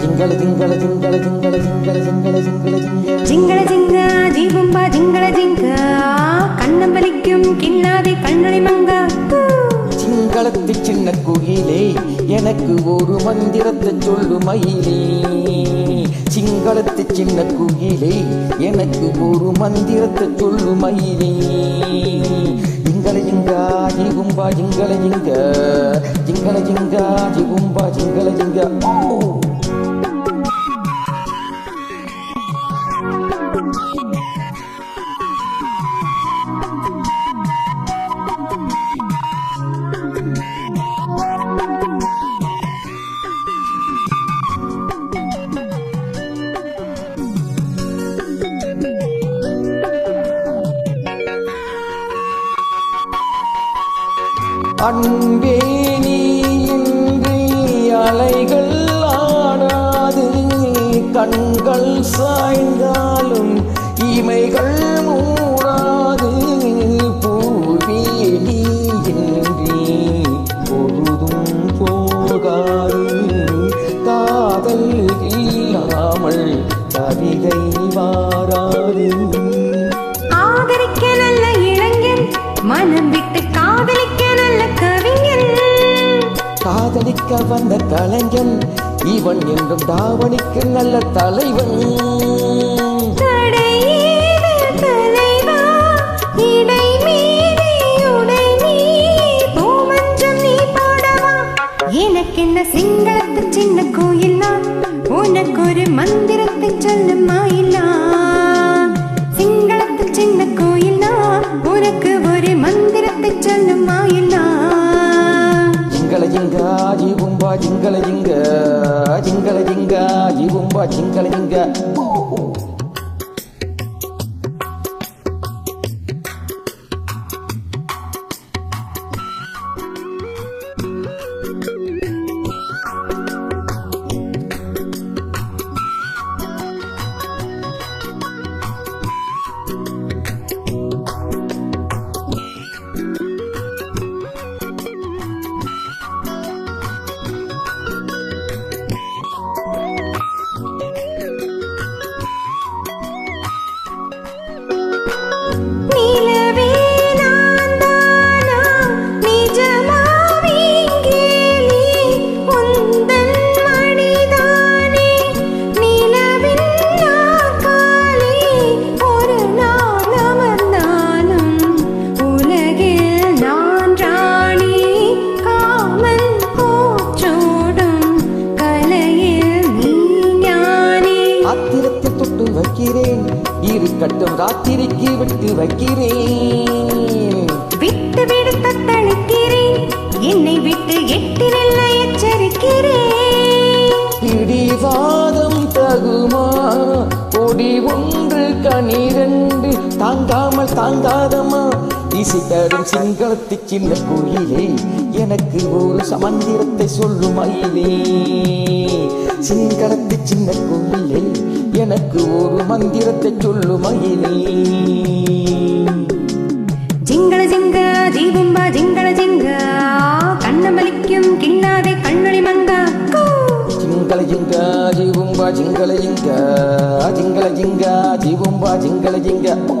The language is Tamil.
జింగళ జింగళ జింగళ జింగళ జింగళ జింగళ జింగళ జింగ ജിങ്കള ജിങ്ക ജീവുമ്പ ജിങ്കള ജിങ്ക കണ്ണം വലിക്കും കില്ലാതെ കണ്ണളി മങ്ക மங்களத்து சின்ன குயிலே எனக்கு ஒரு மந்திரத்தை சொல்லு மயிலே. சிங்களத்து சின்ன குயிலே எனக்கு ஒரு மந்திரத்தை சொல்லு மயிலே. ஜிங்கள ஜிங்கா ஜிகும்பா ஜிங்கள ஜிங்க ஜிங்கள ஜிங்கா ஜிகும்பா ஜிங்கள ஜிங்க ஓ அன்பே நீ இன்றி அலைகள் ஆடாது. கண்கள் சாய்ந்தாலும் இமைகள் மூடாது. பூவே இன்றி பொழுதும் போகாது. காதல் இல்லாமல் கவிதை வாராது. ஆதரிக்க நல்ல இளைஞன் மனம் விட்டு காதலிக்க வந்த கலைஞன் இவன் என்றும் தாவணிக்கு நல்ல தலைவன். 哇情歌的情歌 இருக்கட்டும் ராத்திரிக்கு விட்டு வைக்கிறேன். விட்டு விடு தத்தளிக்கிறேன். என்னை விட்டு எட்டி நெல்ல எச்சரிக்கிறேன். பிடிவாதம் தகுமா? கொடி ஒன்று கனிரண்டு தாங்காமல் தாங்காதம்மா. இசை தரும் சிங்களத்து சின்ன கோயிலே எனக்கு ஒரு சமந்திரத்தை சொல்லும் மயிலே. சிங்களத்து சின்ன கோவிலே எனக்கு ஒரு மந்திரத்தை சொல்லு மகிழே ஜிங்கள ஜிங்க ஜீவம்பா ஜிங்கள ஜிங்க கண்ணமலிக்கும் கிண்ணாதை கண்ணொளி மங்கா ஜிங்கள ஜிங்க ஜீவம்பா ஜிங்கள ஜிங்க ஜிங்கள ஜிங்க ஜீவம்பா ஜிங்கள ஜிங்க ஓ